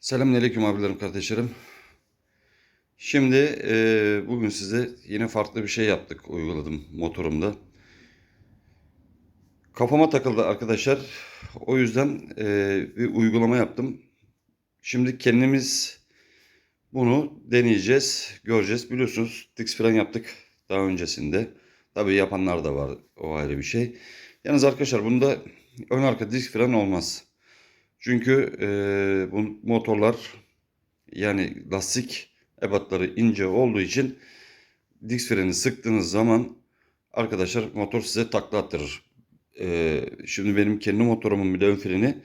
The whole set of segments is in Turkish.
Selamünaleyküm abilerim, kardeşlerim. Şimdi e, bugün size yine farklı bir şey yaptık, uyguladım motorumda. Kafama takıldı arkadaşlar. O yüzden e, bir uygulama yaptım. Şimdi kendimiz bunu deneyeceğiz, göreceğiz. Biliyorsunuz Dix fren yaptık daha öncesinde. Tabii yapanlar da var, o ayrı bir şey. Yalnız arkadaşlar bunda ön arka disk fren olmaz. Çünkü e, bu motorlar yani lastik ebatları ince olduğu için disk freni sıktığınız zaman arkadaşlar motor size takla attırır. E, şimdi benim kendi motorumun bir de ön freni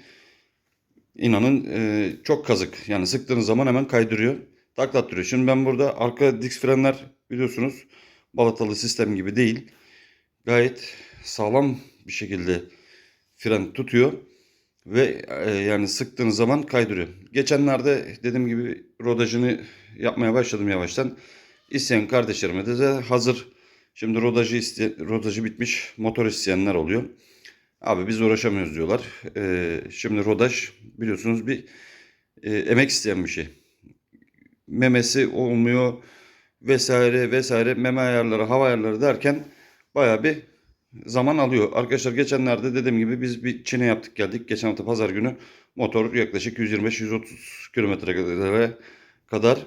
inanın e, çok kazık. Yani sıktığınız zaman hemen kaydırıyor. Takla attırıyor. Şimdi ben burada arka disk frenler biliyorsunuz balatalı sistem gibi değil. Gayet sağlam bir şekilde fren tutuyor ve e, yani sıktığınız zaman kaydırıyor. Geçenlerde dediğim gibi rodajını yapmaya başladım yavaştan. İsteyen kardeşlerime de, de hazır şimdi rodajı iste, rodajı bitmiş motor isteyenler oluyor. Abi biz uğraşamıyoruz diyorlar. E, şimdi rodaj biliyorsunuz bir e, emek isteyen bir şey. Memesi olmuyor vesaire vesaire meme ayarları hava ayarları derken baya bir zaman alıyor. Arkadaşlar geçenlerde dediğim gibi biz bir Çin'e yaptık geldik. Geçen hafta pazar günü motor yaklaşık 125-130 kilometrelere kadar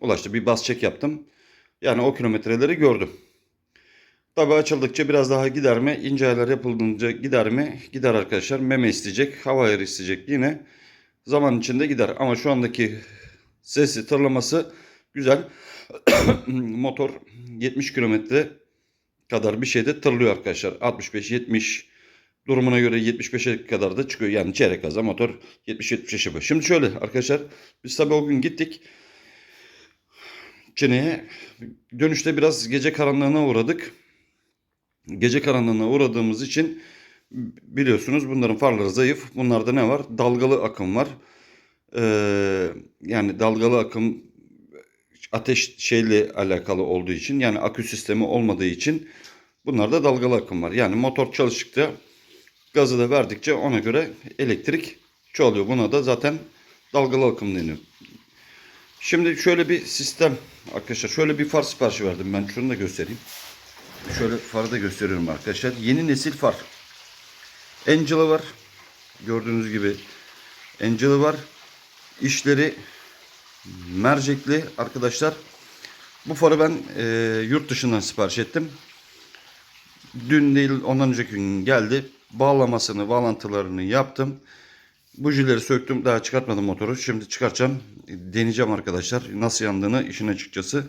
ulaştı. Bir bas çek yaptım. Yani o kilometreleri gördüm. Tabi açıldıkça biraz daha gider mi? İnce ayarlar yapıldığınca gider mi? Gider arkadaşlar. Meme isteyecek, hava ayarı isteyecek yine. Zaman içinde gider. Ama şu andaki sesi, tırlaması güzel. motor 70 kilometre kadar bir şeyde tırlıyor arkadaşlar. 65-70 durumuna göre 75'e kadar da çıkıyor. Yani çeyrek gaza motor 70-75 yapıyor. Şimdi şöyle arkadaşlar biz tabii o gün gittik. Çin'e dönüşte biraz gece karanlığına uğradık. Gece karanlığına uğradığımız için biliyorsunuz bunların farları zayıf. Bunlarda ne var? Dalgalı akım var. Ee, yani dalgalı akım ateş şeyle alakalı olduğu için yani akü sistemi olmadığı için bunlarda dalgalı akım var. Yani motor çalıştıkça gazı da verdikçe ona göre elektrik çoğalıyor. Buna da zaten dalgalı akım deniyor. Şimdi şöyle bir sistem arkadaşlar şöyle bir far siparişi verdim ben şunu da göstereyim. Şöyle farı da gösteriyorum arkadaşlar. Yeni nesil far. Angel'ı var. Gördüğünüz gibi Angel'ı var. İşleri mercekli arkadaşlar. Bu farı ben e, yurt dışından sipariş ettim. Dün değil ondan önceki gün geldi. Bağlamasını, bağlantılarını yaptım. Bujileri söktüm. Daha çıkartmadım motoru. Şimdi çıkartacağım. Deneyeceğim arkadaşlar. Nasıl yandığını işin açıkçası.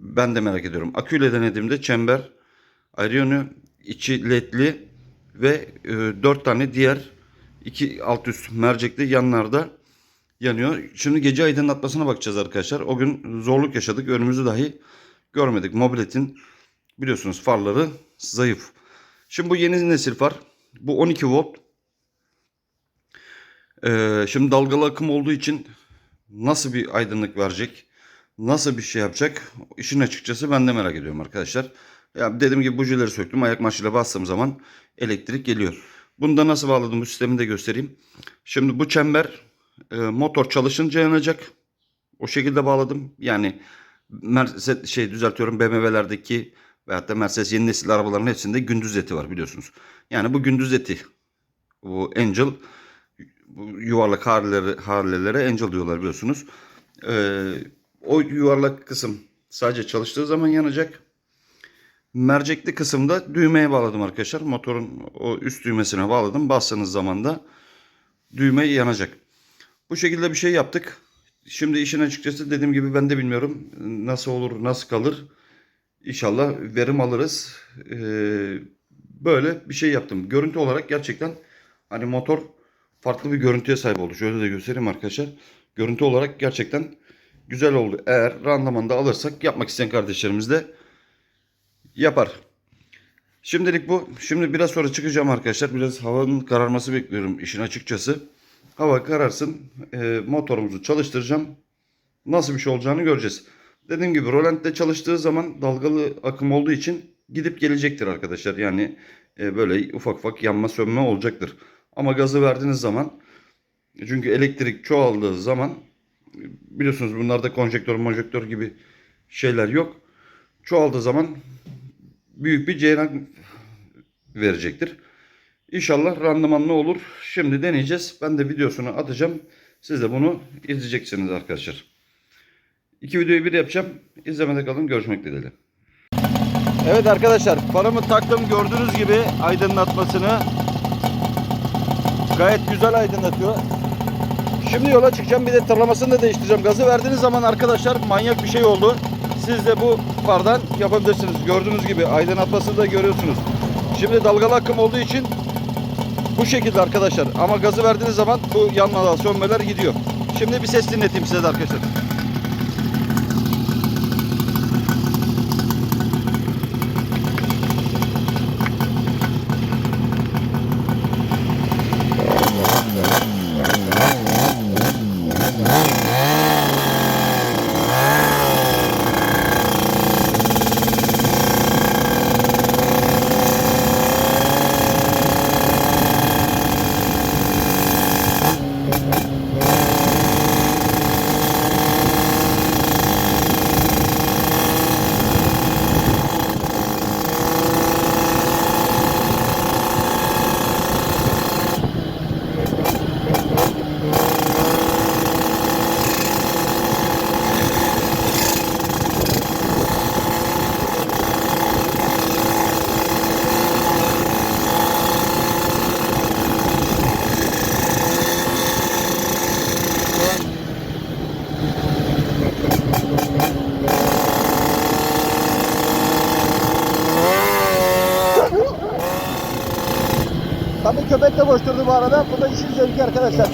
Ben de merak ediyorum. Aküyle denediğimde çember, aeryonu, içi ledli ve e, 4 tane diğer iki alt üst mercekli yanlarda yanıyor. Şimdi gece aydınlatmasına bakacağız arkadaşlar. O gün zorluk yaşadık. Önümüzü dahi görmedik. Mobiletin biliyorsunuz farları zayıf. Şimdi bu yeni nesil far. Bu 12 volt. Ee, şimdi dalgalı akım olduğu için nasıl bir aydınlık verecek? Nasıl bir şey yapacak? İşin açıkçası ben de merak ediyorum arkadaşlar. Ya dediğim gibi bujileri söktüm. Ayak marşıyla bastığım zaman elektrik geliyor. Bunu da nasıl bağladım bu sistemi de göstereyim. Şimdi bu çember e, motor çalışınca yanacak. O şekilde bağladım. Yani Mercedes şey düzeltiyorum BMW'lerdeki veyahut da Mercedes yeni nesil arabaların hepsinde gündüz eti var biliyorsunuz. Yani bu gündüz eti. Bu Angel bu yuvarlak harlelere, harlelere Angel diyorlar biliyorsunuz. Ee, o yuvarlak kısım sadece çalıştığı zaman yanacak. Mercekli kısımda düğmeye bağladım arkadaşlar. Motorun o üst düğmesine bağladım. Bastığınız zaman da düğme yanacak. Bu şekilde bir şey yaptık. Şimdi işin açıkçası dediğim gibi ben de bilmiyorum nasıl olur, nasıl kalır. İnşallah verim alırız. Ee, böyle bir şey yaptım. Görüntü olarak gerçekten hani motor farklı bir görüntüye sahip oldu. Şöyle de göstereyim arkadaşlar. Görüntü olarak gerçekten güzel oldu. Eğer randamanda alırsak yapmak isteyen kardeşlerimiz de yapar. Şimdilik bu. Şimdi biraz sonra çıkacağım arkadaşlar. Biraz havanın kararması bekliyorum işin açıkçası. Hava kararsın. E, motorumuzu çalıştıracağım. Nasıl bir şey olacağını göreceğiz. Dediğim gibi rolantte çalıştığı zaman dalgalı akım olduğu için gidip gelecektir arkadaşlar. Yani e, böyle ufak ufak yanma sönme olacaktır. Ama gazı verdiğiniz zaman çünkü elektrik çoğaldığı zaman biliyorsunuz bunlarda konjektör, monjektör gibi şeyler yok. Çoğaldığı zaman büyük bir ceyran verecektir. İnşallah randımanlı olur. Şimdi deneyeceğiz. Ben de videosunu atacağım. Siz de bunu izleyeceksiniz arkadaşlar. İki videoyu bir yapacağım. İzlemede kalın. Görüşmek dileğiyle. Evet arkadaşlar farımı taktım gördüğünüz gibi aydınlatmasını gayet güzel aydınlatıyor. Şimdi yola çıkacağım bir de tırlamasını da değiştireceğim. Gazı verdiğiniz zaman arkadaşlar manyak bir şey oldu. Siz de bu fardan yapabilirsiniz. Gördüğünüz gibi aydınlatmasını da görüyorsunuz. Şimdi dalgalı akım olduğu için bu şekilde arkadaşlar. Ama gazı verdiğiniz zaman bu yanmalar, sönmeler gidiyor. Şimdi bir ses dinleteyim size de arkadaşlar. Tabii köpek de koşturdu bu arada. Bu da işin zevki arkadaşlar.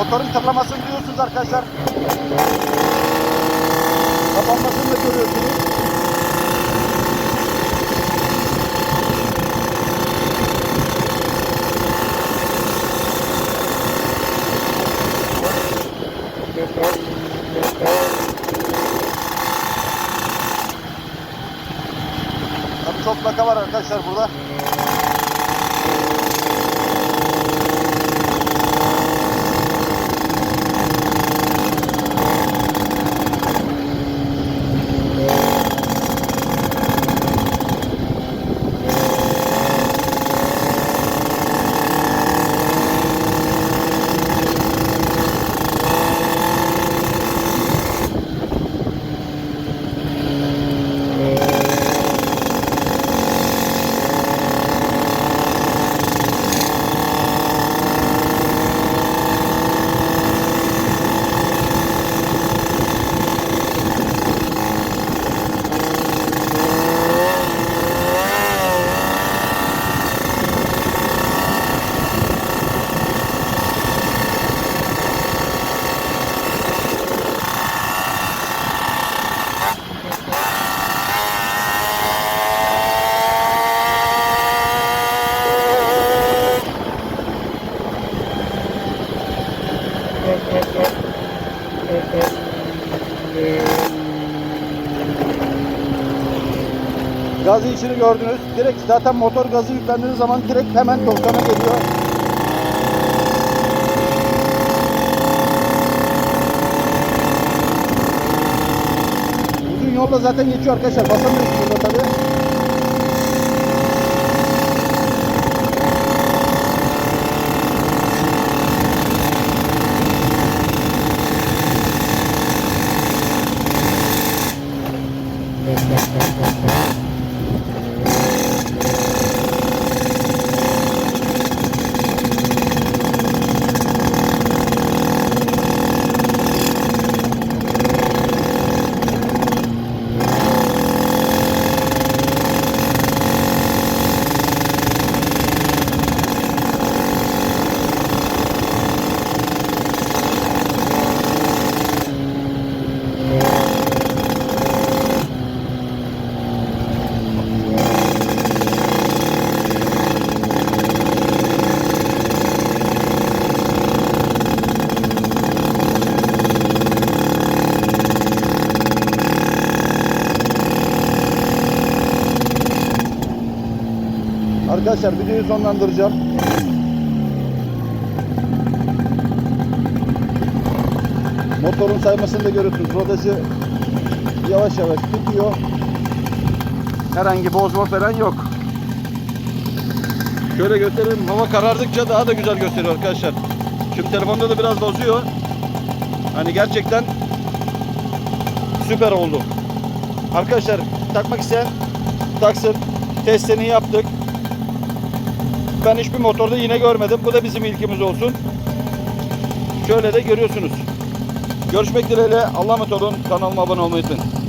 Motorun tırlamasını duyuyorsunuz arkadaşlar. Kapanmasını da görüyorsunuz. Çok plaka var arkadaşlar burada. Gazı içini gördünüz. Direkt zaten motor gazı yüklendiğiniz zaman direkt hemen toklama geliyor. Uzun yolda zaten geçiyor arkadaşlar. Basamıyorsunuz burada tabii. Arkadaşlar videoyu sonlandıracağım. Motorun saymasını da görüyorsunuz. Rodajı yavaş yavaş tutuyor. Herhangi bozma falan yok. Şöyle gösterelim. Hava karardıkça daha da güzel gösteriyor arkadaşlar. Şimdi telefonda da biraz bozuyor. Hani gerçekten süper oldu. Arkadaşlar takmak isteyen taksın. Testini yaptık. Ben hiçbir motorda yine görmedim. Bu da bizim ilkimiz olsun. Şöyle de görüyorsunuz. Görüşmek dileğiyle. Allah'a emanet olun. Kanalıma abone olmayı unutmayın.